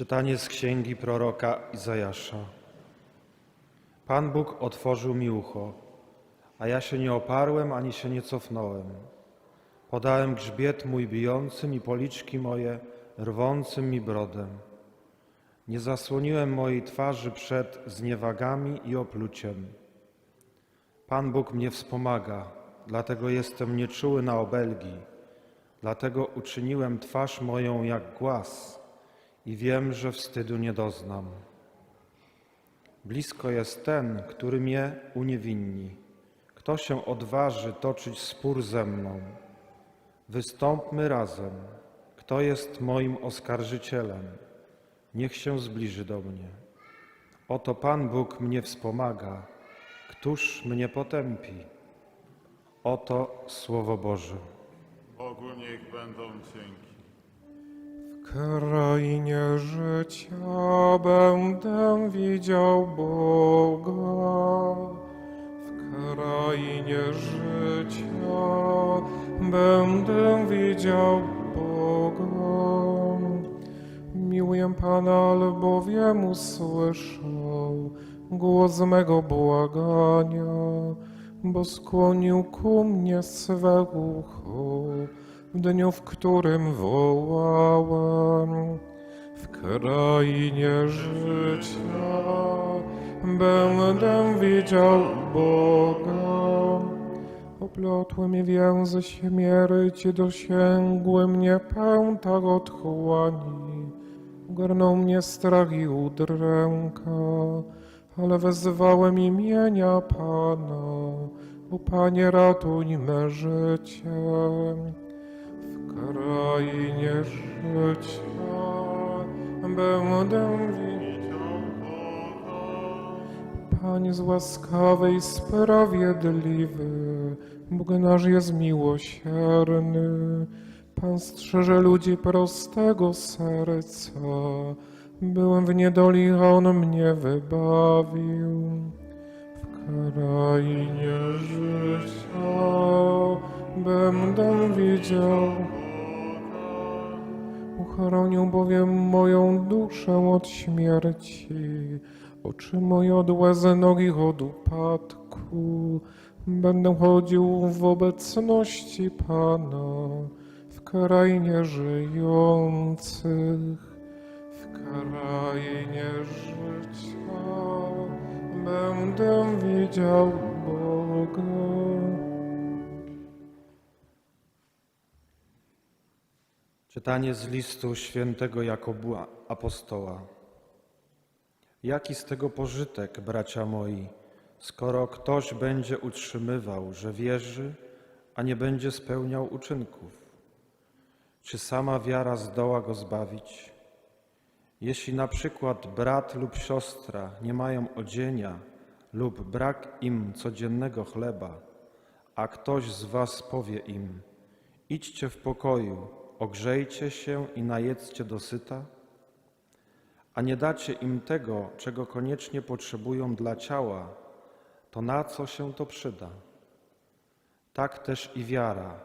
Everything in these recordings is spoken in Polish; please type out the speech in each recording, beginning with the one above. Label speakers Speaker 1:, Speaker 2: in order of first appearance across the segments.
Speaker 1: Czytanie z księgi proroka Izajasza. Pan Bóg otworzył mi ucho, a ja się nie oparłem ani się nie cofnąłem. Podałem grzbiet mój bijącym i policzki moje rwącym mi brodem. Nie zasłoniłem mojej twarzy przed zniewagami i opluciem. Pan Bóg mnie wspomaga, dlatego jestem nieczuły na obelgi. Dlatego uczyniłem twarz moją jak głaz i wiem, że wstydu nie doznam. Blisko jest ten, który mnie uniewinni. Kto się odważy toczyć spór ze mną? Wystąpmy razem. Kto jest moim oskarżycielem? Niech się zbliży do mnie. Oto Pan Bóg mnie wspomaga. Któż mnie potępi? Oto Słowo Boże.
Speaker 2: Bogu niech będą dzięki.
Speaker 3: Krainie życia będę widział Boga. W krainie życia będę widział Boga. Miłuję Pana, albowiem usłyszał głos mego błagania, bo skłonił ku mnie swe ucho w dniu, w którym wołałem. W krainie życia będę widział Boga. Oplotły mi więzy śmierci, dosięgły mnie pęta otchłani. Ogarnął mnie strach i udręka, ale wezwałem imienia Pana. O Panie, ratuj me życie. Krainie życia będę widział Panie z łaskawy i sprawiedliwy, Bóg nasz jest miłosierny. Pan strzeże ludzi prostego serca. Byłem w niedoli, a On mnie wybawił. Krainie życia będę widział. Uchronił bowiem moją duszę od śmierci, oczy moje od łez, nogi od upadku. Będę chodził w obecności Pana, w krainie żyjących, w krainie życia. Będę widział Boga.
Speaker 1: Czytanie z listu świętego Jakoba apostoła. Jaki z tego pożytek, bracia moi, skoro ktoś będzie utrzymywał, że wierzy, a nie będzie spełniał uczynków? Czy sama wiara zdoła go zbawić? Jeśli na przykład brat lub siostra nie mają odzienia lub brak im codziennego chleba, a ktoś z was powie im: Idźcie w pokoju, ogrzejcie się i najedzcie dosyta, a nie dacie im tego, czego koniecznie potrzebują dla ciała, to na co się to przyda? Tak też i wiara,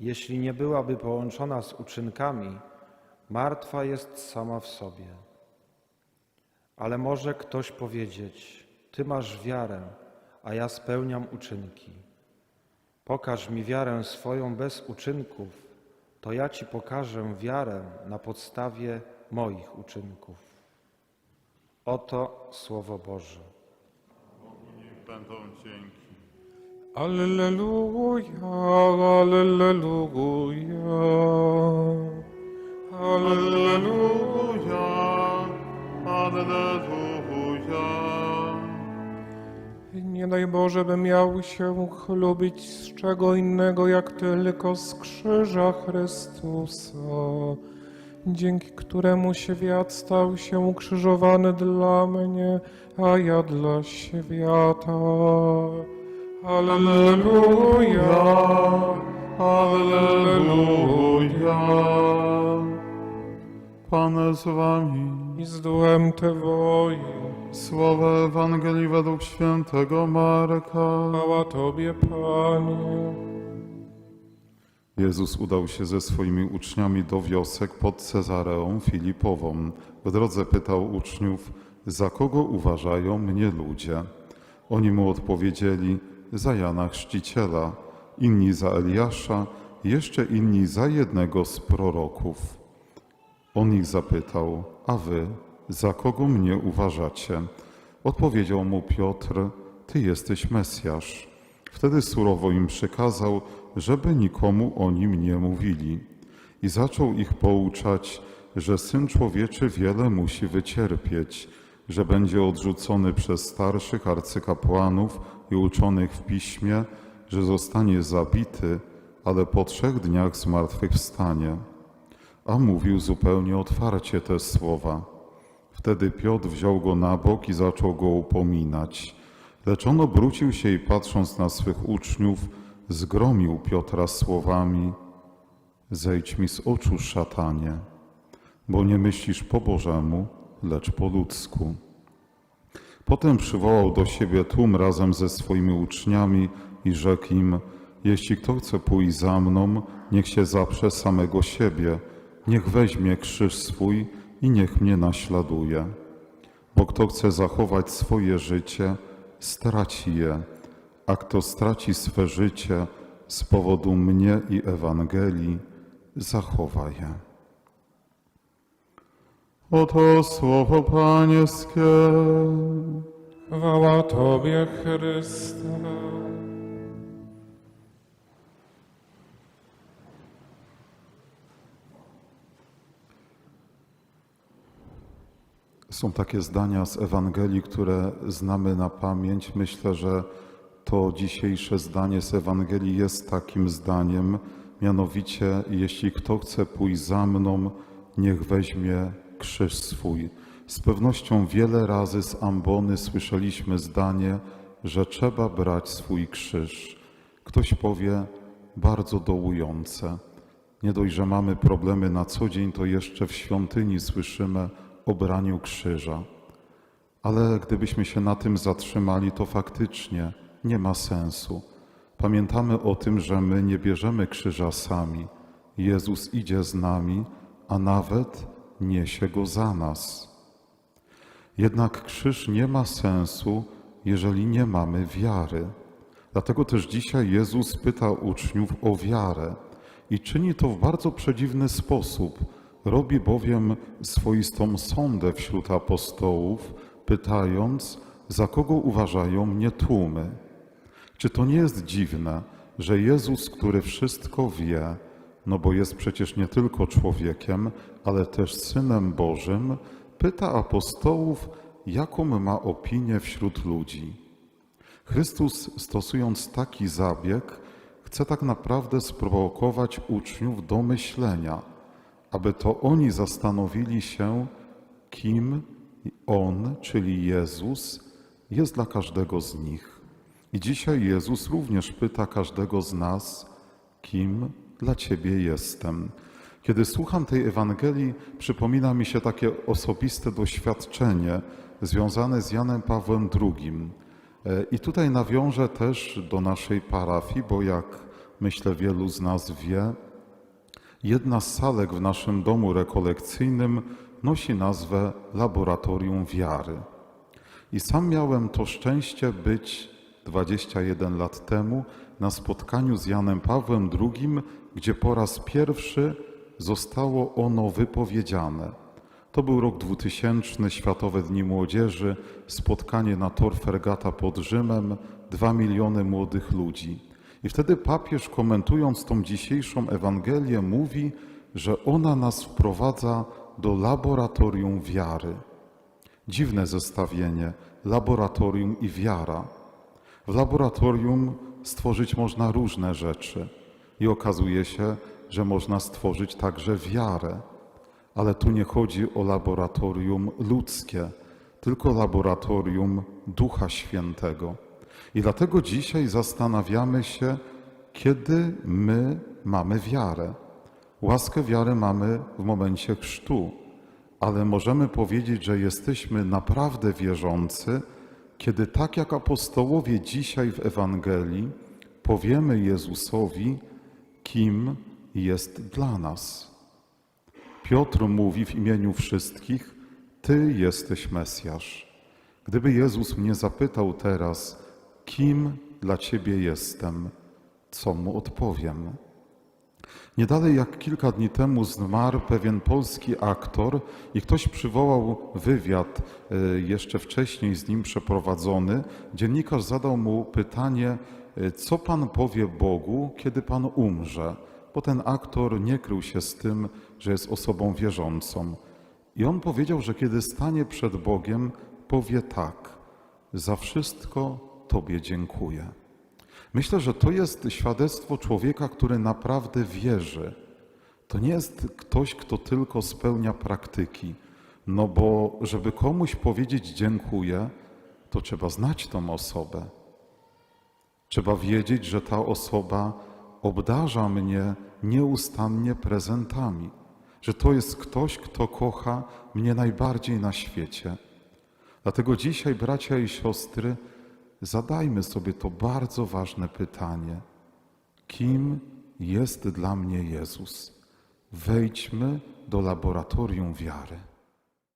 Speaker 1: jeśli nie byłaby połączona z uczynkami, martwa jest sama w sobie. Ale może ktoś powiedzieć: Ty masz wiarę, a ja spełniam uczynki. Pokaż mi wiarę swoją bez uczynków, to ja ci pokażę wiarę na podstawie moich uczynków. Oto Słowo Boże.
Speaker 2: Będą dzięki.
Speaker 3: Alleluja, alleluja. Daj Boże, by miał się chlubić z czego innego, jak tylko z krzyża Chrystusa, dzięki któremu świat stał się ukrzyżowany dla mnie, a ja dla świata. Alleluja, alleluja.
Speaker 2: Pan z wami.
Speaker 3: I z duchem Twoim,
Speaker 2: Słowa Ewangelii według świętego Marka.
Speaker 3: chwała Tobie, Panie.
Speaker 2: Jezus udał się ze swoimi uczniami do wiosek pod Cezareą Filipową. W drodze pytał uczniów, za kogo uważają mnie ludzie? Oni mu odpowiedzieli, za Jana Chrzciciela, inni za Eliasza, jeszcze inni za jednego z proroków. On ich zapytał, a wy, za kogo mnie uważacie? Odpowiedział mu Piotr, ty jesteś Mesjasz. Wtedy surowo im przykazał, żeby nikomu o nim nie mówili. I zaczął ich pouczać, że Syn Człowieczy wiele musi wycierpieć, że będzie odrzucony przez starszych arcykapłanów i uczonych w piśmie, że zostanie zabity, ale po trzech dniach zmartwychwstanie. A mówił zupełnie otwarcie te słowa. Wtedy Piotr wziął go na bok i zaczął go upominać. Lecz on obrócił się i patrząc na swych uczniów, zgromił Piotra słowami: Zejdź mi z oczu, szatanie, bo nie myślisz po Bożemu, lecz po ludzku. Potem przywołał do siebie tłum razem ze swoimi uczniami i rzekł im: Jeśli kto chce pójść za mną, niech się zaprze samego siebie, niech weźmie krzyż swój i niech mnie naśladuje. Bo kto chce zachować swoje życie, straci je, a kto straci swe życie z powodu mnie i Ewangelii, zachowa je. Oto słowo Pańskie.
Speaker 3: Chwała Tobie, Chryste.
Speaker 2: Są takie zdania z Ewangelii, które znamy na pamięć. Myślę, że to dzisiejsze zdanie z Ewangelii jest takim zdaniem, mianowicie, jeśli kto chce pójść za mną, niech weźmie krzyż swój. Z pewnością wiele razy z ambony słyszeliśmy zdanie, że trzeba brać swój krzyż. Ktoś powie bardzo dołujące. Nie dość, że mamy problemy na co dzień, to jeszcze w świątyni słyszymy o braniu krzyża. Ale gdybyśmy się na tym zatrzymali, to faktycznie nie ma sensu. Pamiętamy o tym, że my nie bierzemy krzyża sami. Jezus idzie z nami, a nawet niesie go za nas. Jednak krzyż nie ma sensu, jeżeli nie mamy wiary. Dlatego też dzisiaj Jezus pyta uczniów o wiarę i czyni to w bardzo przedziwny sposób. Robi bowiem swoistą sondę wśród apostołów, pytając, za kogo uważają mnie tłumy. Czy to nie jest dziwne, że Jezus, który wszystko wie, no bo jest przecież nie tylko człowiekiem, ale też Synem Bożym, pyta apostołów, jaką ma opinię wśród ludzi. Chrystus, stosując taki zabieg, chce tak naprawdę sprowokować uczniów do myślenia, aby to oni zastanowili się, kim On, czyli Jezus, jest dla każdego z nich. I dzisiaj Jezus również pyta każdego z nas, kim dla Ciebie jestem. Kiedy słucham tej Ewangelii, przypomina mi się takie osobiste doświadczenie związane z Janem Pawłem II. E, I tutaj nawiążę też do naszej parafii, bo jak myślę wielu z nas wie, jedna z salek w naszym domu rekolekcyjnym nosi nazwę Laboratorium Wiary. I sam miałem to szczęście być 21 lat temu na spotkaniu z Janem Pawłem II, gdzie po raz pierwszy zostało ono wypowiedziane. To był rok 2000, Światowe Dni Młodzieży, spotkanie na Tor Fergata pod Rzymem, dwa miliony młodych ludzi. I wtedy papież, komentując tą dzisiejszą Ewangelię, mówi, że ona nas wprowadza do laboratorium wiary. Dziwne zestawienie laboratorium i wiara. W laboratorium stworzyć można różne rzeczy i okazuje się, że można stworzyć także wiarę. Ale tu nie chodzi o laboratorium ludzkie, tylko laboratorium Ducha Świętego. I dlatego dzisiaj zastanawiamy się, kiedy my mamy wiarę. Łaskę wiary mamy w momencie chrztu, ale możemy powiedzieć, że jesteśmy naprawdę wierzący, kiedy tak jak apostołowie dzisiaj w Ewangelii powiemy Jezusowi, kim jest dla nas. Piotr mówi w imieniu wszystkich: Ty jesteś Mesjasz. Gdyby Jezus mnie zapytał teraz, kim dla Ciebie jestem, co mu odpowiem? Nie dalej jak kilka dni temu zmarł pewien polski aktor i ktoś przywołał wywiad e, jeszcze wcześniej z nim przeprowadzony. Dziennikarz zadał mu pytanie, e, co pan powie Bogu, kiedy pan umrze? Bo ten aktor nie krył się z tym, że jest osobą wierzącą. I on powiedział, że kiedy stanie przed Bogiem, powie tak: Za wszystko Tobie dziękuję. Myślę, że to jest świadectwo człowieka, który naprawdę wierzy. To nie jest ktoś, kto tylko spełnia praktyki. No bo, żeby komuś powiedzieć dziękuję, to trzeba znać tą osobę. Trzeba wiedzieć, że ta osoba obdarza mnie nieustannie prezentami, że to jest ktoś, kto kocha mnie najbardziej na świecie. Dlatego dzisiaj, bracia i siostry, zadajmy sobie to bardzo ważne pytanie: kim jest dla mnie Jezus? Wejdźmy do laboratorium wiary.